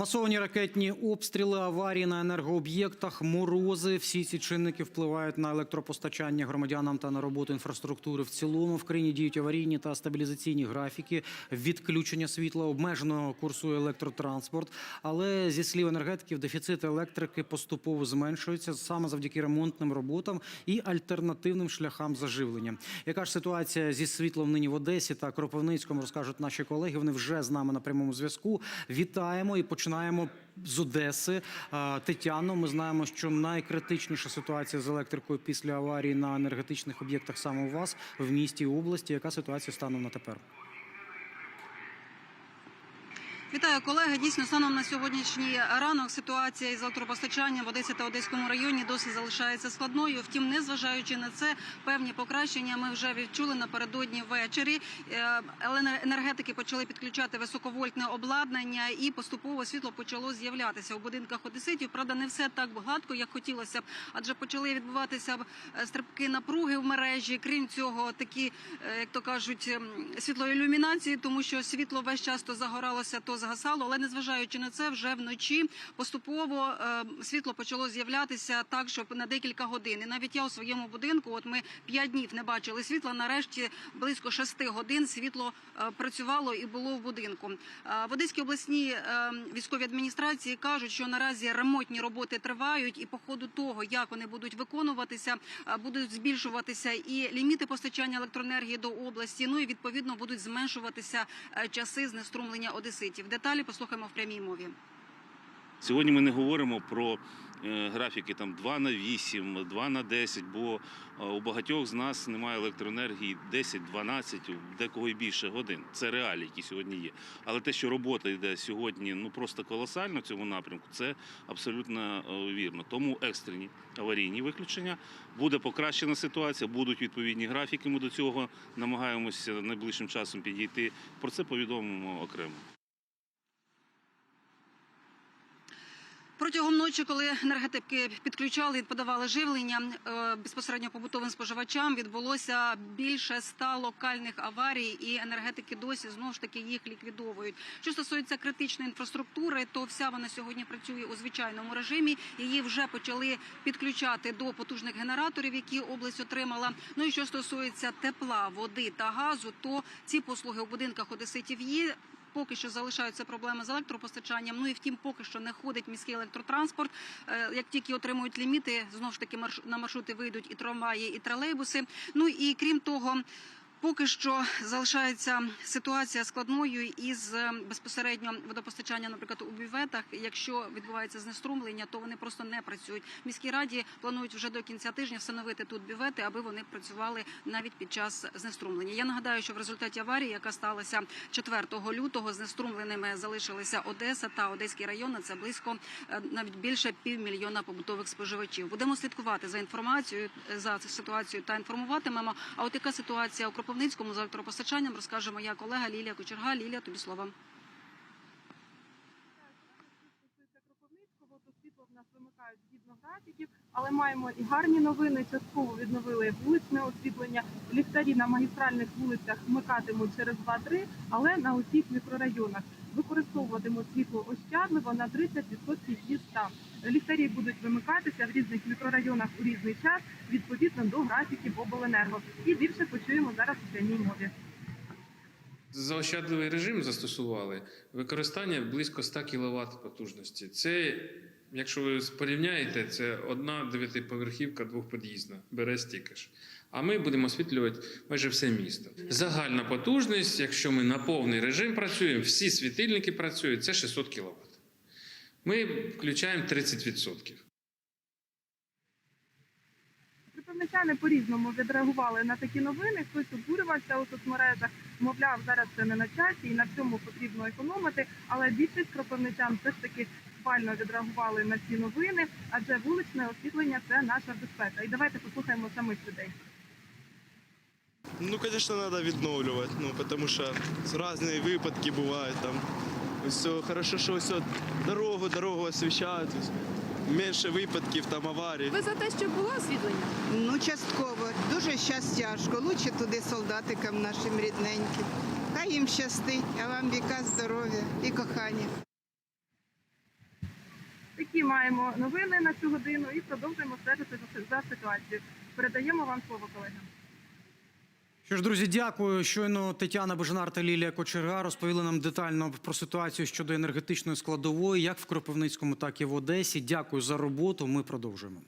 Масовані ракетні обстріли, аварії на енергооб'єктах, морози. Всі ці чинники впливають на електропостачання громадянам та на роботу інфраструктури. В цілому в країні діють аварійні та стабілізаційні графіки, відключення світла, обмежено курсує електротранспорт. Але зі слів енергетиків, дефіцит електрики поступово зменшується саме завдяки ремонтним роботам і альтернативним шляхам заживлення. Яка ж ситуація зі світлом нині в Одесі та Кропивницькому розкажуть наші колеги. Вони вже з нами на прямому зв'язку. Вітаємо і починаємо з Одеси. Тетяно, ми знаємо, що найкритичніша ситуація з електрикою після аварії на енергетичних об'єктах саме у вас в місті і області. Яка ситуація станом на тепер? Вітаю колеги. Дійсно, станом на сьогоднішній ранок ситуація із електропостачанням в Одесі та Одеському районі досі залишається складною. Втім, незважаючи на це, певні покращення ми вже відчули напередодні ввечері. Е, Енергетики почали підключати високовольтне обладнання, і поступово світло почало з'являтися у будинках одеситів. Правда, не все так гладко, як хотілося б, адже почали відбуватися е, стрибки напруги в мережі. Крім цього, такі, е, як то кажуть, ем, світлоілюмінації, тому що світло весь час то загоралося, то згасало. Але незважаючи на це, вже вночі поступово е, світло почало з'являтися так, щоб на декілька годин. І навіть я у своєму будинку, от ми п'ять днів не бачили світла. Нарешті близько шести годин світло е, працювало і було в будинку. Е, В Одеській обласній військовій адміністрації кажуть, що наразі ремонтні роботи тривають, і по ходу того, як вони будуть виконуватися, будуть збільшуватися і ліміти постачання електроенергії до області. Ну і відповідно будуть зменшуватися часи знеструмлення одеситів. Деталі послухаємо в прямій мові. Сьогодні ми не говоримо про е, графіки там 2 на 8, 2 на 10, бо е, у багатьох з нас немає електроенергії 10, 12, у декого і більше годин. Це реалії, які сьогодні є. Але те, що робота йде сьогодні ну просто колосально в цьому напрямку, це абсолютно е, вірно. Тому екстрені аварійні виключення буде покращена ситуація, будуть відповідні графіки. Ми до цього намагаємося найближчим часом підійти. Про це повідомимо окремо. Протягом ночі, коли енергетики підключали і подавали живлення е, безпосередньо побутовим споживачам, відбулося більше ста локальних аварій, і енергетики досі знову ж таки їх ліквідовують. Що стосується критичної інфраструктури, то вся вона сьогодні працює у звичайному режимі. Її вже почали підключати до потужних генераторів, які область отримала. Ну і що стосується тепла, води та газу, то ці послуги у будинках одеситів є. Поки що залишаються проблеми з електропостачанням. Ну і втім, поки що не ходить міський електротранспорт. Е, Як тільки отримують ліміти, знову ж таки на маршрути вийдуть і трамваї, і тролейбуси. Ну і крім того. Поки що залишається ситуація складною із е, безпосередньо водопостачанням, наприклад, у бюветах. Якщо відбувається знеструмлення, то вони просто не працюють. Міській раді планують вже до кінця тижня встановити тут бювети, аби вони працювали навіть під час знеструмлення. Я нагадаю, що в результаті аварії, яка сталася 4 лютого, знеструмленими залишилися Одеса та Одеський район. Це близько е, навіть більше півмільйона побутових споживачів. Будемо слідкувати за інформацією за ситуацією та інформуватимемо. А от яка ситуація у Кропивницькому з електропостачанням розкаже моя колега Лілія Кочерга. Лілія, тобі слово. графіків, але маємо і гарні новини. Частково відновили вуличне освітлення. Ліхтарі на магістральних вулицях вмикатимуть через 2-3, але на усіх мікрорайонах використовуватимуть світло ощадливо на 30% від ставки. Ліхтарі будуть вимикатися в різних мікрорайонах у різний час відповідно до графіків обленерго. І більше почуємо зараз у прямій мові. Заощадливий режим застосували використання близько 100 кВт потужності. Це, якщо ви порівняєте, це одна дев'ятиповерхівка двохпод'їзна, бере стільки ж. А ми будемо освітлювати майже все місто. Загальна потужність, якщо ми на повний режим працюємо, всі світильники працюють, це 600 кВт. Ми включаємо 30%. Кропивничани по-різному відреагували на такі новини. Хтось обурювався у соцмережах, мовляв, зараз це не на часі і на цьому потрібно економити. Але більшість кропивничан все ж таки схвально відреагували на ці новини, адже вуличне освітлення це наша безпека. І давайте послухаємо самих людей. Ну, конечно, надо відновлювати, ну, потому що різні випадки бувають там. Все, хорошо, що все дорогу, дорогу освіщають. Менше випадків, там аварій. Ви за те, щоб було освітлення? Ну, частково. Дуже щас тяжко. Лучше туди солдатикам нашим рідненьким. Хай їм щастить, а вам віка здоров'я і кохання. Такі маємо новини на цю годину і продовжуємо стежити за, за ситуацією. Передаємо вам слово, колеги. Що ж, друзі, дякую. Щойно Тетяна Бежанар та Лілія Кочерга розповіли нам детально про ситуацію щодо енергетичної складової, як в Кропивницькому, так і в Одесі. Дякую за роботу. Ми продовжуємо.